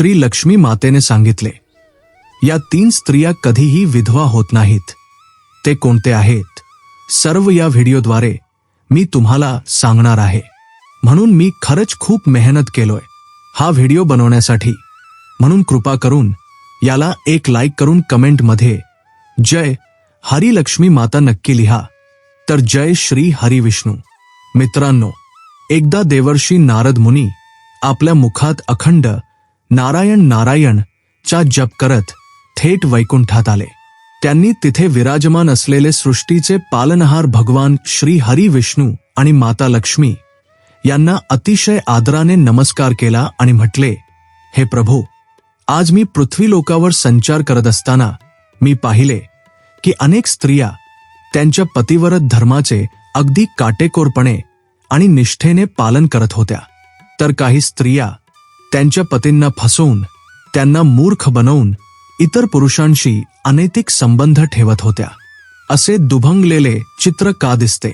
श्री लक्ष्मी मातेने सांगितले या तीन स्त्रिया कधीही विधवा होत नाहीत. ते कोणते आहेत सर्व या व्हिडिओद्वारे मी तुम्हाला सांगणार आहे. म्हणून मी खरंच खूप मेहनत केलोय. हा व्हिडिओ बनवण्यासाठी. म्हणून कृपा करून याला एक लाईक करून कमेंटमध्ये जय हरिलक्ष्मी माता नक्की लिहा. तर जय श्री हरिविष्णू मित्रांनो एकदा देवर्षी नारद मुनी आपल्या मुखात अखंड नारायण नारायण चा जप करत थेट वैकुंठात आले. त्यांनी तिथे विराजमान असलेले सृष्टीचे पालनहार भगवान श्री हरी विष्णू आणि माता लक्ष्मी यांना अतिशय आदराने नमस्कार केला आणि म्हटले हे प्रभू आज मी पृथ्वी लोकावर संचार करत असताना मी पाहिले की अनेक स्त्रिया त्यांच्या पतिवरत धर्माचे अगदी काटेकोरपणे आणि निष्ठेने पालन करत होत्या. तर काही स्त्रिया त्यांच्या पतींना फसवून त्यांना मूर्ख बनवून इतर पुरुषांशी अनैतिक संबंध ठेवत होत्या. असे दुभंगलेले चित्र का दिसते?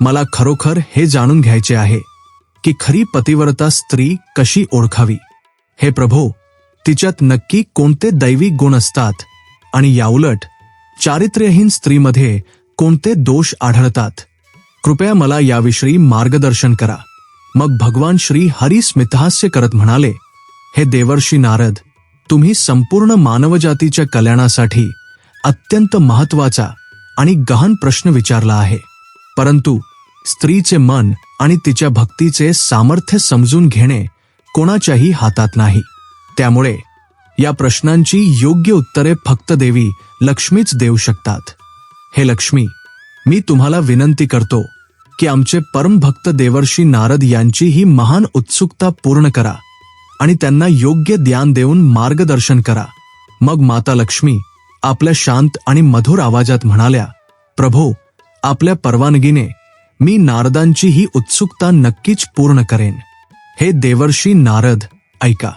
मला खरोखर हे जाणून घ्यायचे आहे की खरी पतिव्रता स्त्री कशी ओळखावी? हे प्रभो तिच्यात नक्की कोणते दैवी गुण असतात? आणि याउलट चारित्र्यहीन स्त्रीमध्ये कोणते दोष आढळतात? कृपया मला याविषयी मार्गदर्शन करा. मग भगवान श्री हरी स्मितहास्य करत म्हणाले हे देवर्षी नारद तुम्ही संपूर्ण मानवजातीच्या कल्याणासाठी अत्यंत महत्त्वाचा आणि गहन प्रश्न विचारला आहे. परंतु स्त्रीचे मन आणि तिच्या भक्तीचे सामर्थ्य समजून घेणे कोणाच्याही हातात नाही. त्यामुळे या प्रश्नांची योग्य उत्तरे फक्त देवी लक्ष्मीच देऊ शकतात. हे लक्ष्मी मी तुम्हाला विनंती करतो की आमचे परमभक्त देवर्षी नारद यांची ही महान उत्सुकता पूर्ण करा आणि त्यांना योग्य ज्ञान देऊन मार्गदर्शन करा. मग माता लक्ष्मी आपल्या शांत आणि मधुर आवाजात म्हणाल्या प्रभो आपल्या परवानगीने मी नारदांची ही उत्सुकता नक्कीच पूर्ण करेन. हे देवर्षी नारद ऐका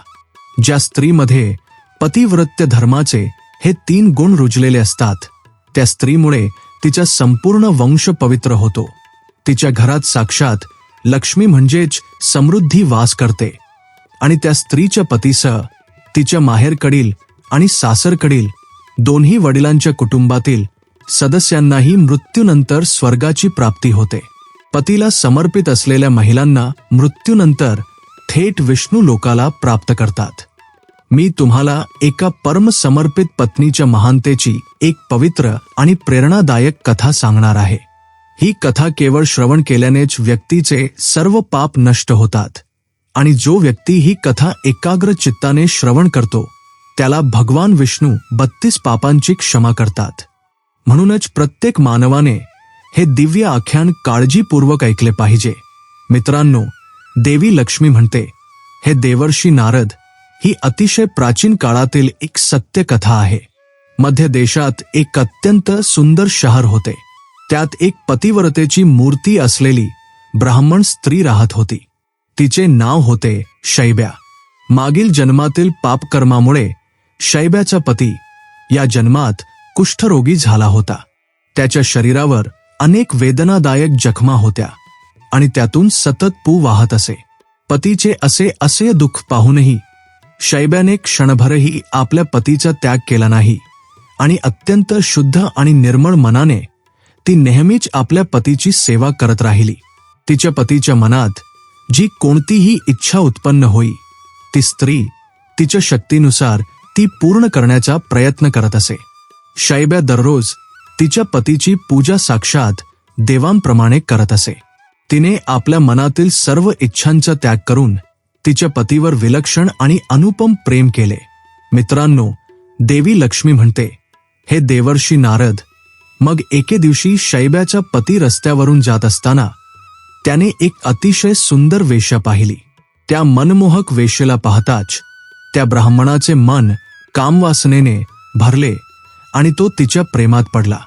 ज्या स्त्रीमध्ये पतिव्रत्य धर्माचे हे तीन गुण रुजलेले असतात त्या स्त्रीमुळे तिचा संपूर्ण वंश पवित्र होतो. तिच्या घरात साक्षात लक्ष्मी म्हणजेच समृद्धी वास करते आणि त्या स्त्रीच्या पतीसह तिच्या माहेरकडील आणि सासरकडील दोन्ही वडिलांच्या कुटुंबातील सदस्यांनाही मृत्यूनंतर स्वर्गाची प्राप्ती होते. पतीला समर्पित असलेल्या महिलांना मृत्यूनंतर थेट विष्णू लोकाला प्राप्त करतात. मी तुम्हाला एका परम समर्पित पत्नीच्या महानतेची एक पवित्र आणि प्रेरणादायक कथा सांगणार आहे. ही कथा केवळ श्रवण केल्यानेच व्यक्तीचे सर्व पाप नष्ट होतात. आणि जो व्यक्ती ही कथा एकाग्र चित्ताने श्रवण करतो त्याला भगवान विष्णू बत्तीस पापांची क्षमा करतात. म्हणूनच प्रत्येक मानवाने हे दिव्य आख्यान काळजीपूर्वक ऐकले पाहिजे. मित्रांनो देवी लक्ष्मी म्हणते हे देवर्षी नारद ही अतिशय प्राचीन काळातील एक सत्य कथा आहे. मध्य देशात एक अत्यंत सुंदर शहर होते. त्यात एक पतिव्रतेची मूर्ती असलेली ब्राह्मण स्त्री राहत होती. तिचे नाव होते शैब्या. मागील जन्मातील पापकर्मामुळे शैब्याचा पती या जन्मात कुष्ठरोगी झाला होता. त्याच्या शरीरावर अनेक वेदनादायक जखमा होत्या आणि त्यातून सतत पू वाहत असे. पतीचे असे असे दुःख पाहूनही शैब्याने क्षणभरही आपल्या पतीचा त्याग केला नाही आणि अत्यंत शुद्ध आणि निर्मळ मनाने ती नेहमीच आपल्या पतीची सेवा करत राहिली. तिच्या पतीच्या मनात जी कोणतीही इच्छा उत्पन्न होई ती स्त्री तिच्या शक्तीनुसार ती पूर्ण करण्याचा प्रयत्न करत असे. शैब्या दररोज तिच्या पतीची पूजा साक्षात देवांप्रमाणे करत असे. तिने आपल्या मनातील सर्व इच्छांचा त्याग करून तिच्या पतीवर विलक्षण आणि अनुपम प्रेम केले. मित्रांनो देवी लक्ष्मी म्हणते हे देवर्षी नारद मग एके दिवशी शैब्याचा पती रस्त्यावरून जात असताना त्याने एक अतिशय सुंदर वेश्या पाहिली. त्या मनमोहक वेशेला पाहताच त्या ब्राह्मणाचे मन कामवासनेने भरले आणि तो तिच्या प्रेमात पडला.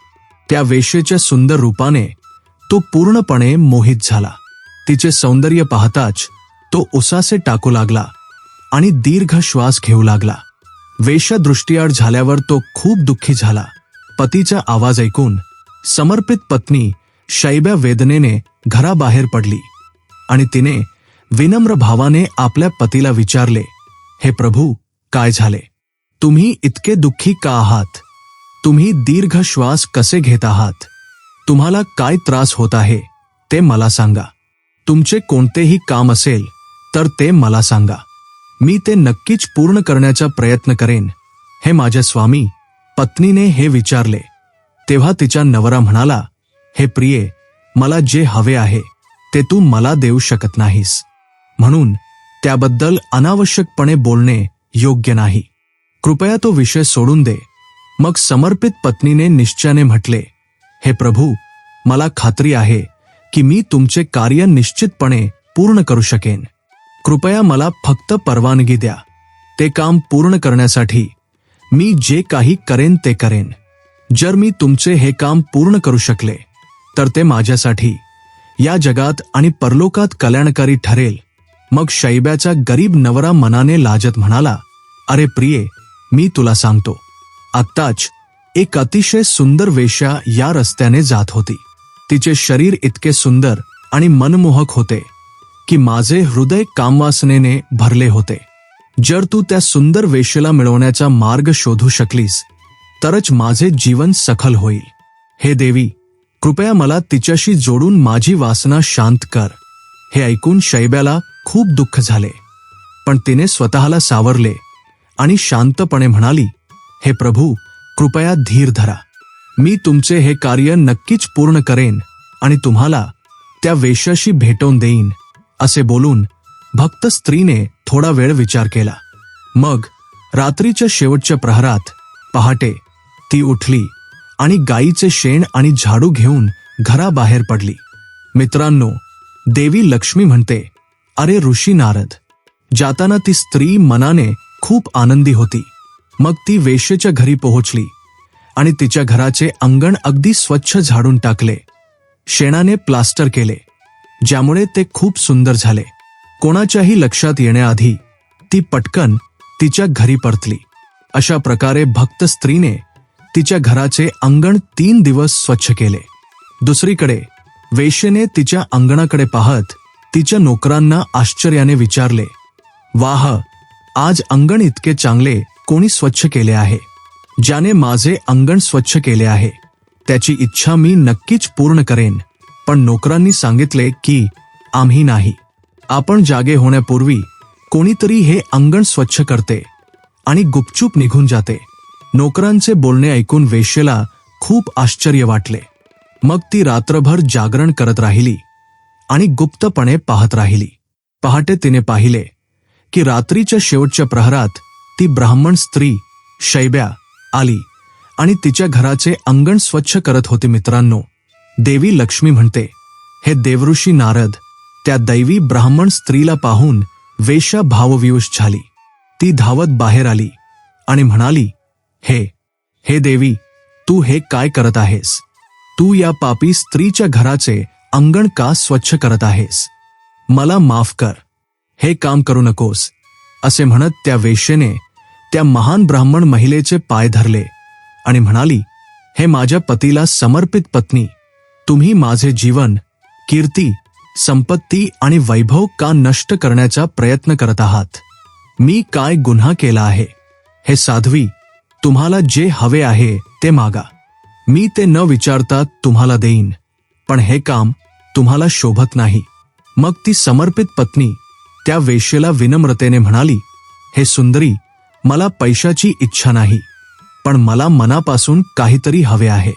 त्या वेशेच्या सुंदर रूपाने तो पूर्णपणे मोहित झाला. तिचे सौंदर्य पाहताच तो उसासे टाकू लागला आणि दीर्घ श्वास घेऊ लागला. वेश दृष्टीआड झाल्यावर तो खूप दुःखी झाला. पतीचा आवाज ऐकून समर्पित पत्नी शैब्या वेदनेने घराबाहेर पडली आणि तिने विनम्र भावाने आपल्या पतीला विचारले हे प्रभू काय झाले? तुम्ही इतके दुःखी का आहात? तुम्ही दीर्घ श्वास कसे घेत आहात? तुम्हाला काय त्रास होत आहे ते मला सांगा. तुमचे कोणतेही काम असेल तर ते मला सांगा. मी ते नक्कीच पूर्ण करण्याचा प्रयत्न करेन. हे माझ्या स्वामी पत्नीने हे विचारले. तेव्हा तिचा नवरा म्हणाला हे प्रिये मला जे हवे आहे ते तू मला देऊ शकत नाहीस. म्हणून त्याबद्दल अनावश्यकपणे बोलणे योग्य नाही. कृपया तो विषय सोडून दे. मग समर्पित पत्नीने निश्चयाने म्हटले हे प्रभू मला खात्री आहे की मी तुमचे कार्य निश्चितपणे पूर्ण करू शकेन. कृपया मला फक्त परवानगी द्या. ते काम पूर्ण करण्यासाठी मी जे काही करेन ते करेन. जर मी तुमचे हे काम पूर्ण करू शकले तर ते माझ्यासाठी. या जगात आणि परलोकात कल्याणकारी ठरेल. मग शैब्याचा गरीब नवरा मनाने लाजत म्हणाला अरे प्रिये मी तुला सांगतो. आत्ताच एक अतिशय सुंदर वेश्या या रस्त्याने जात होती. तिचे शरीर इतके सुंदर आणि मनमोहक होते की माझे हृदय कामवासनेने भरले होते. जर तू त्या सुंदर वेशेला मिळवण्याचा मार्ग शोधू शकलीस तरच माझे जीवन सखल होईल. हे देवी कृपया मला तिच्याशी जोडून माझी वासना शांत कर. हे ऐकून शैब्याला खूप दुःख झाले. पण तिने स्वतःला सावरले आणि शांतपणे म्हणाली हे प्रभू कृपया धीर धरा. मी तुमचे हे कार्य नक्कीच पूर्ण करेन आणि तुम्हाला त्या वेश्याशी भेटवून देईन. असे बोलून भक्त स्त्रीने थोडा वेळ विचार केला. मग रात्रीच्या शेवटच्या प्रहरात पहाटे ती उठली आणि गाईचे शेण आणि झाडू घेऊन घराबाहेर पडली. मित्रांनो देवी लक्ष्मी म्हणते अरे ऋषी नारद जाताना ती स्त्री मनाने खूप आनंदी होती. मग ती वेश्येच्या घरी पोहोचली आणि तिच्या घराचे अंगण अगदी स्वच्छ झाडून टाकले. शेणाने प्लास्टर केले ज्यामुळे ते खूप सुंदर झाले. कोणाच्याही लक्षात येण्याआधी ती पटकन तिच्या घरी परतली. अशा प्रकारे भक्त स्त्रीने तिच्या घराचे अंगण तीन दिवस स्वच्छ केले. दुसरीकडे वेश्येने तिच्या अंगणाकडे पाहत तिच्या नोकरांना आश्चर्याने विचारले वाह आज अंगण इतके चांगले कोणी स्वच्छ केले आहे? ज्याने माझे अंगण स्वच्छ केले आहे त्याची इच्छा मी नक्कीच पूर्ण करेन. पण नोकरांनी सांगितले की आम्ही नाही. आपण जागे होण्यापूर्वी कोणीतरी हे अंगण स्वच्छ करते आणि गुपचूप निघून जाते. नोकरांचे बोलणे ऐकून वेश्येला खूप आश्चर्य वाटले. मग ती रात्रभर जागरण करत राहिली आणि गुप्तपणे पाहत राहिली. पहाटे तिने पाहिले की रात्रीच्या शेवटच्या प्रहरात ती ब्राह्मण स्त्री शैब्या आली आणि तिच्या घराचे अंगण स्वच्छ करत होते मित्रांनो. देवी लक्ष्मी म्हणते हे देवऋषी नारद त्या दैवी ब्राह्मण स्त्रीला पाहून वेश्या भावविवश झाली. ती धावत बाहेर आली आणि म्हणाली हे हे देवी तू हे काय करत आहेस? तू या पापी स्त्रीच्या घराचे अंगण का स्वच्छ करत आहेस? मला माफ कर. हे काम करू नकोस. असे म्हणत त्या वेश्येने त्या महान ब्राह्मण महिलेचे पाय धरले आणि म्हणाली हे माझ्या पतीला समर्पित पत्नी तुम्ही माझे जीवन कीर्ती संपत्ती आणि वैभव का नष्ट करण्याचा प्रयत्न करत आहात? मी काय गुन्हा केला आहे? हे साध्वी तुम्हाला जे हवे आहे ते मागा. मी ते न विचारता तुम्हाला देईन. पण हे काम तुम्हाला शोभत नाही. मग ती समर्पित पत्नी त्या वेश्येला विनम्रतेने म्हणाली हे सुंदरी मला पैशाची इच्छा नाही पण मला मनापासून काहीतरी हवे आहे.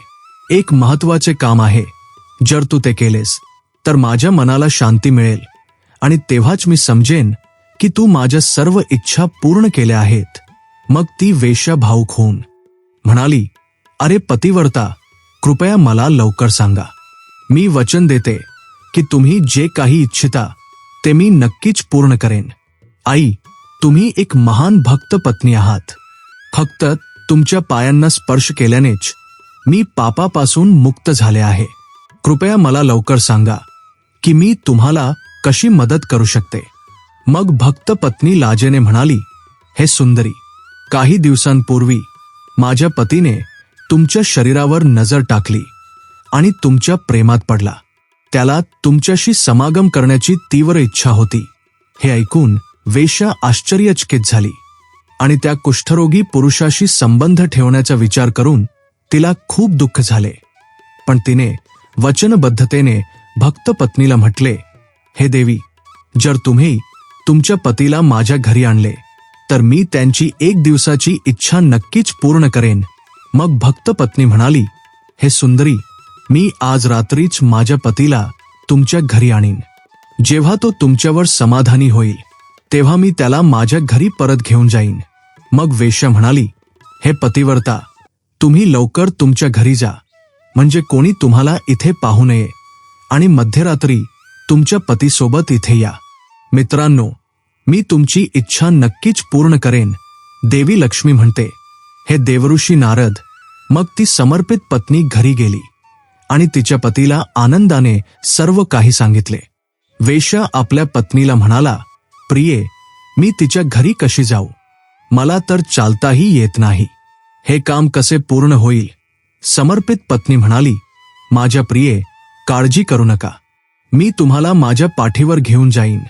एक महत्त्वाचे काम आहे. जर तू ते केलेस तर माझ्या मनाला शांती मिळेल. आणि तेव्हाच मी समजेन की तू माझ्या सर्व इच्छा पूर्ण केल्या आहेत. मग ती वेश्या भाऊक होऊन. म्हणाली अरे पतिवर्ता कृपया मला लवकर सांगा. मी वचन देते की तुम्ही जे काही इच्छिता ते मी नक्कीच पूर्ण करेन. आई तुम्ही एक महान भक्त पत्नी आहात. फक्त तुमच्या पायांना स्पर्श केल्यानेच मी पापापासून मुक्त झाले आहे. कृपया मला लवकर सांगा. की मी तुम्हाला कशी मदत करू शकते? मग भक्त पत्नी लाजेने म्हणाली हे सुंदरी काही दिवसांपूर्वी माझ्या पतीने तुमच्या शरीरावर नजर टाकली आणि तुमच्या प्रेमात पडला. त्याला तुमच्याशी समागम करण्याची तीव्र इच्छा होती. हे ऐकून वेश्या आश्चर्यचकित झाली आणि त्या कुष्ठरोगी पुरुषाशी संबंध ठेवण्याचा विचार करून तिला खूप दुःख झाले. पण तिने वचनबद्धतेने भक्त पत्नीला म्हटले हे देवी जर तुम्ही तुमच्या पतीला माझ्या घरी आणले तर मी त्यांची एक दिवसाची इच्छा नक्कीच पूर्ण करेन. मग भक्त पत्नी म्हणाली हे सुंदरी मी आज रात्रीच माझ्या पतीला तुमच्या घरी आणीन. जेव्हा तो तुमच्यावर समाधानी होईल तेव्हा मी त्याला माझ्या घरी परत घेऊन जाईन. मग वेश्या म्हणाली हे पतिवर्ता तुम्ही लवकर तुमच्या घरी जा. म्हणजे कोणी तुम्हाला इथे पाहू नये. आणि मध्यरात्री तुमच्या पतीसोबत इथे या. मित्रांनो मी तुमची इच्छा नक्कीच पूर्ण करेन देवी लक्ष्मी म्हणते. हे देवऋषी नारद मग ती समर्पित पत्नी घरी गेली आणि तिच्या पतीला आनंदाने सर्व काही सांगितले. वेश्या आपल्या पत्नीला म्हणाला प्रिये मी तिच्या घरी कशी जाऊ? मला तर चालताही येत नाही. हे काम कसे पूर्ण होईल? समर्पित पत्नी म्हणाली माझ्या प्रिये काळजी करू नका. मी तुम्हाला माझ्या पाठीवर घेऊन जाईन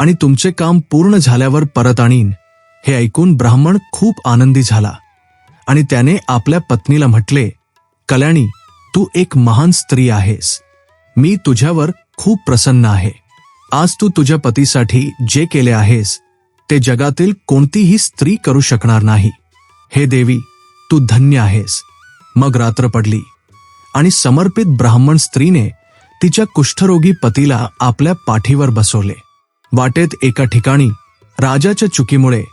आणि तुमचे काम पूर्ण झाल्यावर परत आणीन. हे ऐकून ब्राह्मण खूप आनंदी झाला. आणि त्याने आपल्या पत्नीला म्हटले कल्याणी तू एक महान स्त्री आहेस. मी तुझ्यावर खूप प्रसन्न आहे. आज तू तुझ्या पतीसाठी जे केले आहेस ते जगातील कोणतीही स्त्री करू शकणार नाही. हे देवी तू धन्य आहेस. मग रात्र पडली. आणि समर्पित ब्राह्मण स्त्रीने तिच्या कुष्ठरोगी पतीला आपल्या पाठीवर बसवले. वाटेत एका ठिकाणी राजाच्या चुकीमुळे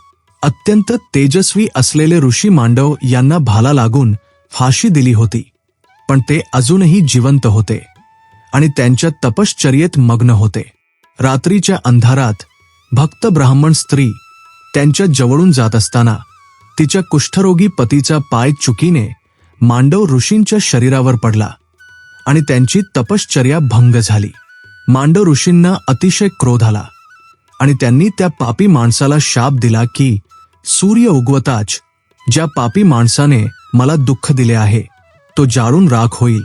अत्यंत तेजस्वी असलेले ऋषी मांडव यांना भाला लागून फाशी दिली होती. पण ते अजूनही जिवंत होते आणि त्यांच्या तपश्चर्येत मग्न होते. रात्रीच्या अंधारात भक्त ब्राह्मण स्त्री त्यांच्या जवळून जात असताना तिच्या कुष्ठरोगी पतीचा पाय चुकीने मांडव ऋषींच्या शरीरावर पडला. आणि त्यांची तपश्चर्या भंग झाली. मांडव ऋषींना अतिशय क्रोध आला. आणि त्यांनी त्या पापी माणसाला शाप दिला की सूर्य उगवताच ज्या पापी माणसाने मला दुःख दिले आहे तो जाळून राख होईल.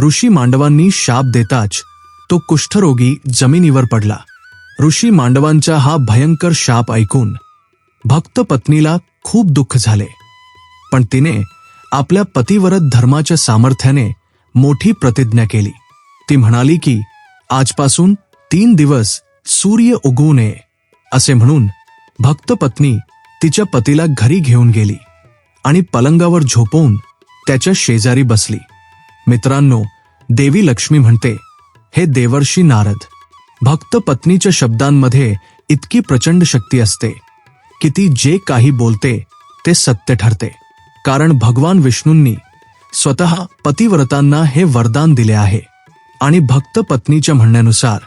ऋषी मांडवांनी शाप देताच तो कुष्ठरोगी जमिनीवर पडला. ऋषी मांडवांचा हा भयंकर शाप ऐकून भक्त पत्नीला खूप दुःख झाले. पण तिने आपल्या पतिवरत धर्माच्या सामर्थ्याने मोठी प्रतिज्ञा केली. ती म्हणाली की आजपासून तीन दिवस सूर्य उगवू नये असे म्हणून भक्त पत्नी तिच्या पतीला घरी घेऊन गेली आणि पलंगावर झोपवून त्याच्या शेजारी बसली. मित्रांनो देवी लक्ष्मी म्हणते हे देवर्षी नारद भक्त पत्नीच्या शब्दांमध्ये इतकी प्रचंड शक्ती असते की ती जे काही बोलते ते सत्य ठरते. कारण भगवान विष्णूंनी स्वतः पतिव्रतांना हे वरदान दिले आहे. आणि भक्त पत्नीच्या म्हणण्यानुसार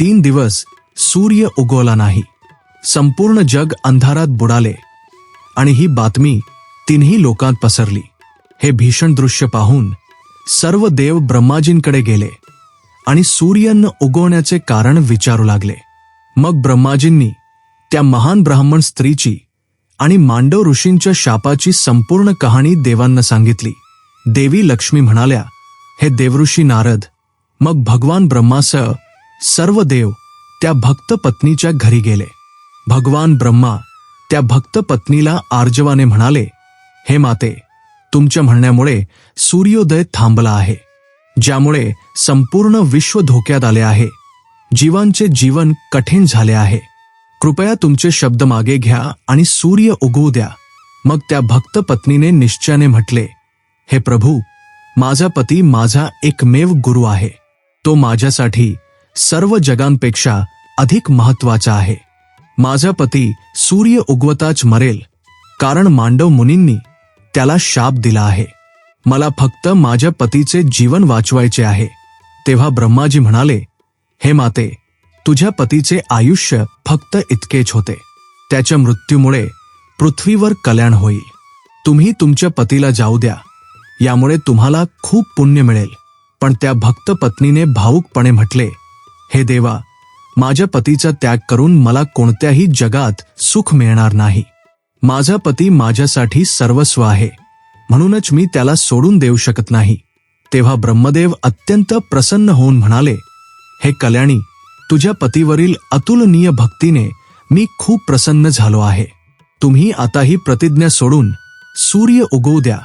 तीन दिवस सूर्य उगवला नाही. संपूर्ण जग अंधारात बुडाले. आणि ही बातमी तिन्ही लोकांत पसरली. हे भीषण दृश्य पाहून सर्व देव ब्रह्माजींकडे गेले. आणि सूर्यन उगवण्याचे कारण विचारू लागले. मग ब्रह्माजींनी त्या महान ब्राह्मण स्त्रीची आणि मांडव ऋषींच्या शापाची संपूर्ण कहाणी देवांना सांगितली. देवी लक्ष्मी म्हणाल्या हे देवऋषी नारद मग भगवान ब्रह्मासह सर्व देव त्या भक्त पत्नीच्या घरी गेले. भगवान ब्रह्मा त्या भक्त पत्नीला आर्जवाने म्हणाले हे माते तुमच्या म्हणण्यामुळे सूर्योदय थांबला आहे ज्यामुळे संपूर्ण विश्व धोक्यात आले आहे. जीवांचे जीवन कठीण झाले आहे. कृपया तुमचे शब्द मागे घ्या आणि सूर्य उगवू द्या. मग त्या भक्त पत्नीने निश्चयाने म्हटले हे प्रभू माझा पती माझा एकमेव गुरु आहे. तो माझ्यासाठी सर्व जगांपेक्षा अधिक महत्त्वाचा आहे. माझा पती सूर्य उगवताच मरेल कारण मांडव मुनींनी त्याला शाप दिला आहे. मला फक्त माझ्या पतीचे जीवन वाचवायचे आहे. तेव्हा ब्रह्माजी म्हणाले हे माते तुझ्या पतीचे आयुष्य फक्त इतकेच होते. त्याच्या मृत्यूमुळे पृथ्वीवर कल्याण होईल. तुम्ही तुमच्या पतीला जाऊ द्या. यामुळे तुम्हाला खूप पुण्य मिळेल. पण त्या भक्त पत्नीने भावुकपणे म्हटले हे देवा माझ्या पतीचा त्याग करून मला कोणत्याही जगात सुख मिळणार नाही. माझा पती माझ्यासाठी सर्वस्व आहे. म्हणूनच मी त्याला सोडून देऊ शकत नाही. तेव्हा ब्रह्मदेव अत्यंत प्रसन्न होऊन म्हणाले हे कल्याणी तुझ्या पतीवरील अतुलनीय भक्तीने मी खूप प्रसन्न झालो आहे. तुम्ही आता ही प्रतिज्ञा सोडून सूर्य उगवू द्या.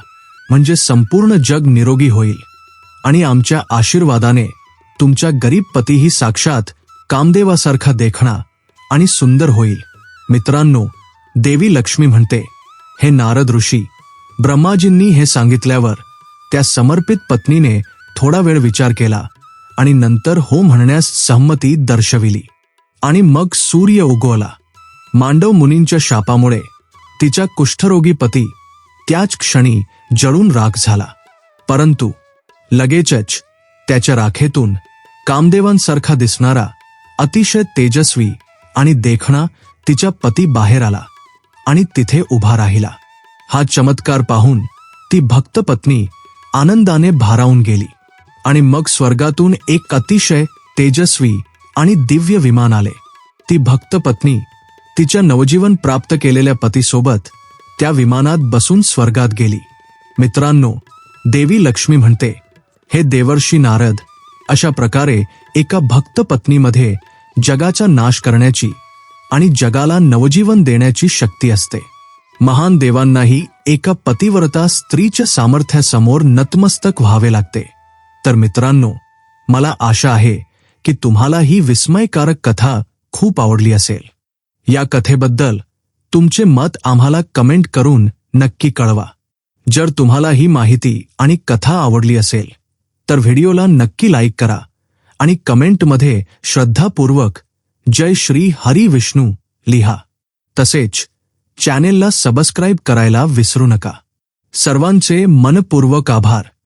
म्हणजे संपूर्ण जग निरोगी होईल. आणि आमच्या आशीर्वादाने तुमच्या गरीब पतीही साक्षात कामदेवासारखा देखणा आणि सुंदर होईल. मित्रांनो देवी लक्ष्मी म्हणते हे नारद ऋषी ब्रह्माजींनी हे सांगितल्यावर त्या समर्पित पत्नीने थोडा वेळ विचार केला आणि नंतर हो म्हणण्यास सहमती दर्शविली. आणि मग सूर्य उगवला. मांडव मुनींच्या शापामुळे तिच्या कुष्ठरोगी पती त्याच क्षणी जळून राख झाला. परंतु लगेचच त्याच्या राखेतून कामदेवांसारखा दिसणारा अतिशय तेजस्वी आणि देखणा तिच्या पती बाहेर आला आणि तिथे उभा राहिला. हा चमत्कार पाहून ती भक्त पत्नी आनंदाने भारावून गेली आणि मग स्वर्गातून एक अतिशय तेजस्वी आणि दिव्य विमान आले. ती भक्त पत्नी तिच्या नवजीवन प्राप्त केलेल्या पतीसोबत त्या विमानात बसून स्वर्गात गेली. मित्रांनो देवी लक्ष्मी म्हणते हे देवर्षी नारद अशा प्रकारे एका भक्त पत्नीमध्ये जगाचा नाश करण्याची आणि जगाला नवजीवन देण्याची शक्ती असते. महान देवांनाही एका पतिव्रता स्त्रीच्या सामर्थ्यासमोर नतमस्तक व्हावे लागते. तर मित्रांनो मला आशा आहे की तुम्हाला ही विस्मयकारक कथा खूप आवडली असेल. या कथेबद्दल तुमचे मत आम्हाला कमेंट करून नक्की कळवा. जर तुम्हाला ही माहिती आणि कथा आवडली असेल तर व्हिडिओला नक्की लाईक करा आणि कमेंटमध्ये श्रद्धापूर्वक जय श्री हरी विष्णू लिहा. तसेच चॅनेलला सबस्क्राईब करायला विसरू नका. सर्वांचे मनपूर्वक आभार.